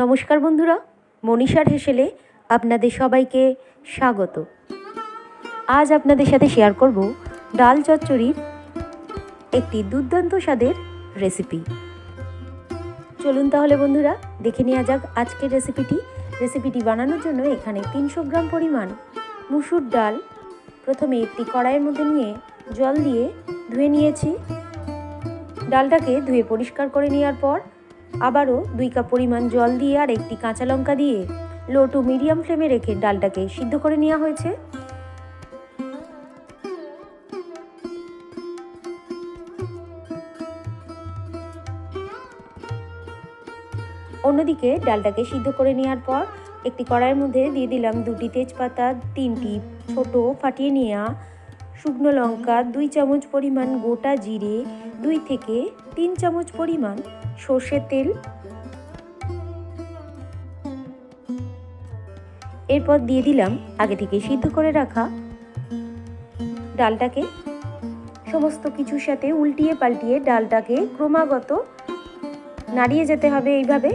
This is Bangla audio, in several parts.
নমস্কার বন্ধুরা, মনীষার হেসেলে আপনাদের সবাইকে স্বাগত। আজ আপনাদের সাথে শেয়ার করব ডাল চচ্চড়ির একটি দুর্দান্ত স্বাদের রেসিপি চলুন তাহলে বন্ধুরা, দেখে নেওয়া যাক আজকের রেসিপিটি রেসিপিটি বানানোর জন্য এখানে তিনশো গ্রাম পরিমাণ মুসুর ডাল, প্রথমে একটি কড়াইয়ের মধ্যে নিয়ে জল দিয়ে ধুয়ে নিয়েছি। ডালটাকে ধুয়ে পরিষ্কার করে নেওয়ার পর আবারও দুই কাপ পরিমাণ জল দিয়ে আর একটি কাঁচা লঙ্কা দিয়ে লো টু মিডিয়াম ফ্লেমে রেখে ডালটাকে সিদ্ধ করে নেওয়া হয়েছে। অন্যদিকে ডালটাকে সিদ্ধ করে নেওয়ার পর একটি কড়াইয়ের মধ্যে দিয়ে দিলাম দুটি তেজপাতা, তিনটি ছোট ফাটিয়ে নেওয়া শুকনো লঙ্কা, দুই চামচ পরিমাণ গোটা জিরে, দুই থেকে তিন চামচ পরিমাণ সর্ষের তেল। এরপর দিয়ে দিলাম আগে থেকে সিদ্ধ করে রাখা ডালটাকে। সমস্ত কিছুর সাথে উল্টিয়ে পাল্টিয়ে ডালটাকে ক্রমাগত নাড়িয়ে যেতে হবে এইভাবে।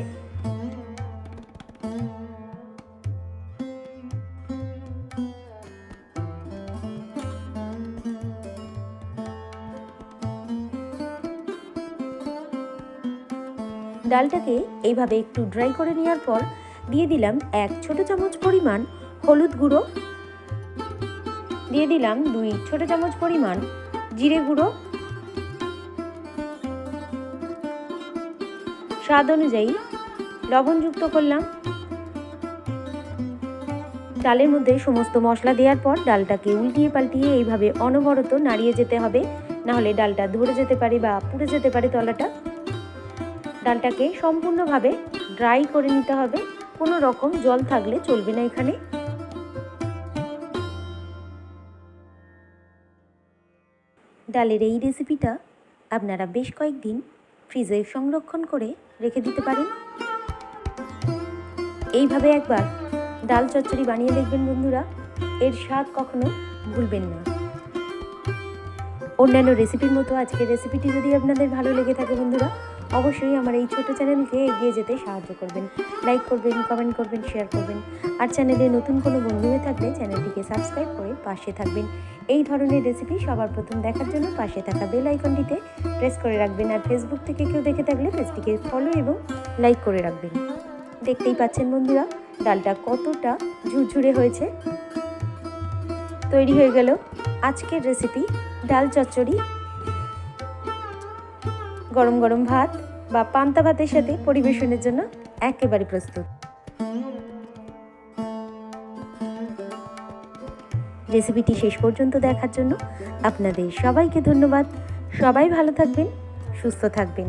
ডালটাকে এইভাবে একটু ড্রাই করে নেওয়ার পর দিয়ে দিলাম এক ছোট চামচ পরিমাণ হলুদ গুঁড়ো। দিয়ে দিলাম দুই ছোট চামচ পরিমাণ জিরে গুঁড়ো। স্বাদ অনুযায়ী লবণ যুক্ত করলাম। ডালের মধ্যে সমস্ত মশলা দেওয়ার পর ডালটাকে উল্টিয়ে পাল্টিয়ে এইভাবে অনবরত নাড়িয়ে যেতে হবে। নাহলে ডালটা ধরে যেতে পারে বা পুড়ে যেতে পারে তলাটা। ডালটাকে সম্পূর্ণভাবে ড্রাই করে নিতে হবে। কোনো রকম জল থাকলে চলবে না এখানে। ডালের এই রেসিপিটা আপনারা বেশ কয়েকদিন ফ্রিজে সংরক্ষণ করে রেখে দিতে পারেন। এইভাবে একবার ডাল চচ্চড়ি বানিয়ে দেখবেন বন্ধুরা। এর স্বাদ কখনো ভুলবেন না। অন্যান্য রেসিপির মতো আজকের রেসিপিটি যদি আপনাদের ভালো লেগে থাকে বন্ধুরা, অবশ্যই আমার এই ছোট চ্যানেলকে এগিয়ে যেতে সাহায্য করবেন। লাইক করবেন কমেন্ট করবেন শেয়ার করবেন। আর চ্যানেলে নতুন কোনো বন্ধু হয়ে থাকলে চ্যানেলটিকে সাবস্ক্রাইব করে পাশে থাকবেন। এই ধরনের রেসিপি সবার প্রথম দেখার জন্য পাশে থাকা বেল আইকনটিতে প্রেস করে রাখবেন। আর ফেসবুক থেকে কেউ দেখে থাকলে পেজটিকে ফলো এবং লাইক করে রাখবেন। দেখতেই পাচ্ছেন বন্ধুরা, ডালটা কতটা ঝুরঝুরে হয়েছে। তৈরি হয়ে গেল আজকের রেসিপি ডাল চচ্চড়ি, গরম গরম ভাত বা পান্তা ভাতের সাথে পরিবেশনের জন্য একেবারে প্রস্তুত। রেসিপিটি শেষ পর্যন্ত দেখার জন্য আপনাদের সবাইকে ধন্যবাদ। সবাই ভালো থাকবেন, সুস্থ থাকবেন।